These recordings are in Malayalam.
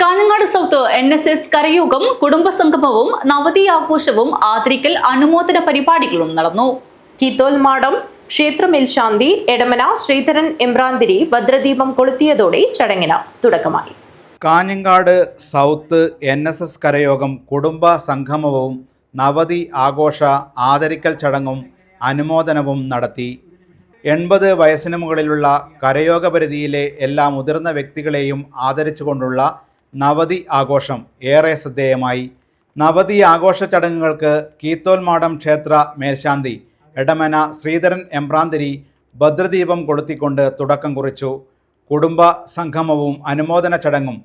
Kanhangad south N S S കരയോഗം കുടുംബസംഗമവും നവതി ആഘോഷവും ആദരിക്കൽ അനുമോദന പരിപാടികളും നടന്നു. കീത്തോൽമാടം ക്ഷേത്രമേൽശാന്തി എടമന ശ്രീധരൻ എമ്പ്രാന്തിരി ഭദ്രദീപം കൊളുത്തിയതോടെ ചടങ്ങിന് തുടക്കമായി. Kanhangad south N S S കരയോഗം കുടുംബ സംഗമവും നവതി ആഘോഷ ആദരിക്കൽ ചടങ്ങും അനുമോദനവും നടത്തി. എൺപത് വയസ്സിന് മുകളിലുള്ള കരയോഗ പരിധിയിലെ എല്ലാ മുതിർന്ന വ്യക്തികളെയും ആദരിച്ചുകൊണ്ടുള്ള നവതി ആഘോഷം ഏറെ ശ്രദ്ധേയമായി. നവതി ആഘോഷ ചടങ്ങുകൾക്ക് കീത്തോൽമാടം ക്ഷേത്ര മേൽശാന്തി എടമന ശ്രീധരൻ എമ്പ്രാന്തിരി ഭദ്രദീപം കൊളുത്തിക്കൊണ്ട് തുടക്കം കുറിച്ചു. കുടുംബ സംഗമവും അനുമോദന ചടങ്ങും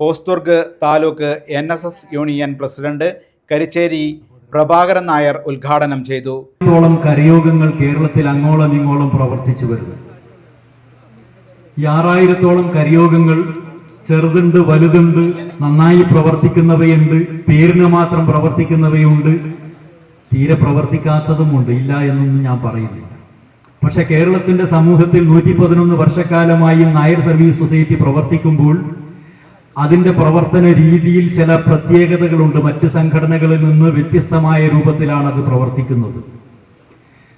Hosdurg taluk N S S union president Karicheri Prabhakaran Nair ഉദ്ഘാടനം ചെയ്തു. കരയോഗങ്ങൾ കേരളത്തിൽ അങ്ങോളം ഇങ്ങോളം പ്രവർത്തിച്ചു വരുന്നു. ഈ ആറായിരത്തോളം കരയോഗങ്ങൾ ചെറുതുണ്ട് വലുതുണ്ട് നന്നായി പ്രവർത്തിക്കുന്നവയുണ്ട് പേരിന് മാത്രം പ്രവർത്തിക്കുന്നവയുണ്ട്. തീരെ പ്രവർത്തിക്കാത്തതുമുണ്ട് ഇല്ല എന്നൊന്നും ഞാൻ പറയുന്നില്ല. പക്ഷെ കേരളത്തിന്റെ സമൂഹത്തിൽ നൂറ്റി പതിനൊന്ന് വർഷക്കാലമായും നായർ സർവീസ് സൊസൈറ്റി പ്രവർത്തിക്കുമ്പോൾ അതിന്റെ പ്രവർത്തന രീതിയിൽ ചില പ്രത്യേകതകളുണ്ട്. മറ്റ് സംഘടനകളിൽ നിന്ന് വ്യത്യസ്തമായ രൂപത്തിലാണ് അത് പ്രവർത്തിക്കുന്നത്.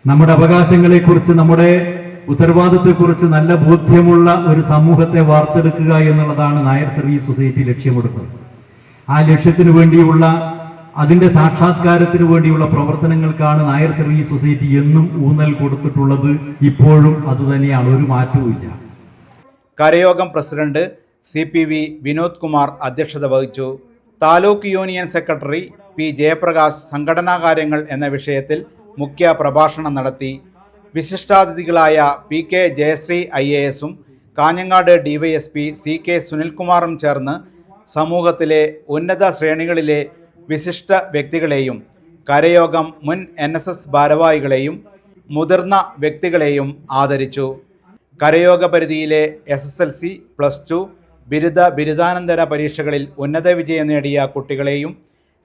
നമ്മുടെ അവകാശങ്ങളെക്കുറിച്ച് നമ്മുടെ ഉത്തരവാദിത്വത്തെക്കുറിച്ച് നല്ല ബോധ്യമുള്ള ഒരു സമൂഹത്തെ വാർത്തെടുക്കുക എന്നുള്ളതാണ് നായർ സർവീസ് സൊസൈറ്റി ലക്ഷ്യമെടുക്കുന്നത്. ആ ലക്ഷ്യത്തിനു വേണ്ടിയുള്ള അതിന്റെ സാക്ഷാത്കാരത്തിന് വേണ്ടിയുള്ള പ്രവർത്തനങ്ങൾക്കാണ് നായർ സർവീസ് സൊസൈറ്റി എന്നും ഊന്നൽ കൊടുത്തിട്ടുള്ളത്. ഇപ്പോഴും അതുതന്നെയാണ് ഒരു മാറ്റവുമില്ല കരയോഗം president C P V Vinod Kumar അധ്യക്ഷത വഹിച്ചു. Taluk union secretary P Jayaprakash സംഘടനാ കാര്യങ്ങൾ എന്ന വിഷയത്തിൽ മുഖ്യ പ്രഭാഷണം നടത്തി. വിശിഷ്ടാതിഥികളായ P K Jayashree I A എസും കാഞ്ഞങ്ങാട് ഡിവൈഎസ്പി സി കെ സുനിൽകുമാറും ചേർന്ന് സമൂഹത്തിലെ ഉന്നത ശ്രേണികളിലെ വിശിഷ്ട വ്യക്തികളെയും കരയോഗം മുൻ എൻ എസ് എസ് ഭാരവാഹികളെയും മുതിർന്ന വ്യക്തികളെയും ആദരിച്ചു. കരയോഗ പരിധിയിലെ S S L C plus two ബിരുദ ബിരുദാനന്തര പരീക്ഷകളിൽ ഉന്നത വിജയം നേടിയ കുട്ടികളെയും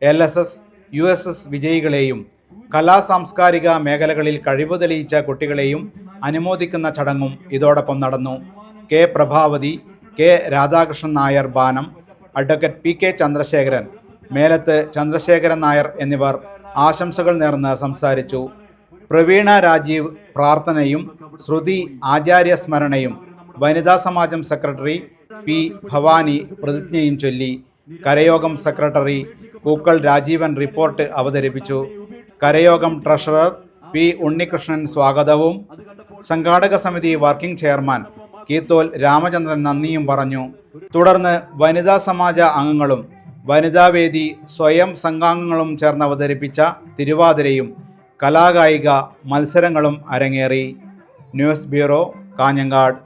L S S U S S വിജയികളെയും കലാ സാംസ്കാരിക മേഖലകളിൽ കഴിവ് തെളിയിച്ച കുട്ടികളെയും അനുമോദിക്കുന്ന ചടങ്ങും ഇതോടൊപ്പം നടന്നു. K. Prabhavathi K. Radhakrishnan Nair Banam advocate P. K. Chandrasekharan Melath Chandrasekharan Nair എന്നിവർ ആശംസകൾ നേർന്ന് സംസാരിച്ചു. പ്രവീണ രാജീവ് പ്രാർത്ഥനയും ശ്രുതി ആചാര്യ സ്മരണയും വനിതാ സമാജം സെക്രട്ടറി പി. ഭവാനി പ്രതിജ്ഞയും ചൊല്ലി. കരയോഗം സെക്രട്ടറി പൂക്കൾ രാജീവൻ റിപ്പോർട്ട് അവതരിപ്പിച്ചു. കരയോഗം ട്രഷറർ പി ഉണ്ണികൃഷ്ണൻ സ്വാഗതവും. സംഘാടക സമിതി വർക്കിംഗ് ചെയർമാൻ കീത്തോൽ രാമചന്ദ്രൻ നന്ദിയും പറഞ്ഞു. തുടർന്ന് വനിതാ സമാജ അംഗങ്ങളും വനിതാവേദി സ്വയം സംഘാംഗങ്ങളും ചേർന്ന് അവതരിപ്പിച്ച തിരുവാതിരയും കലാകായിക മത്സരങ്ങളും അരങ്ങേറി. News bureau Kanhangad.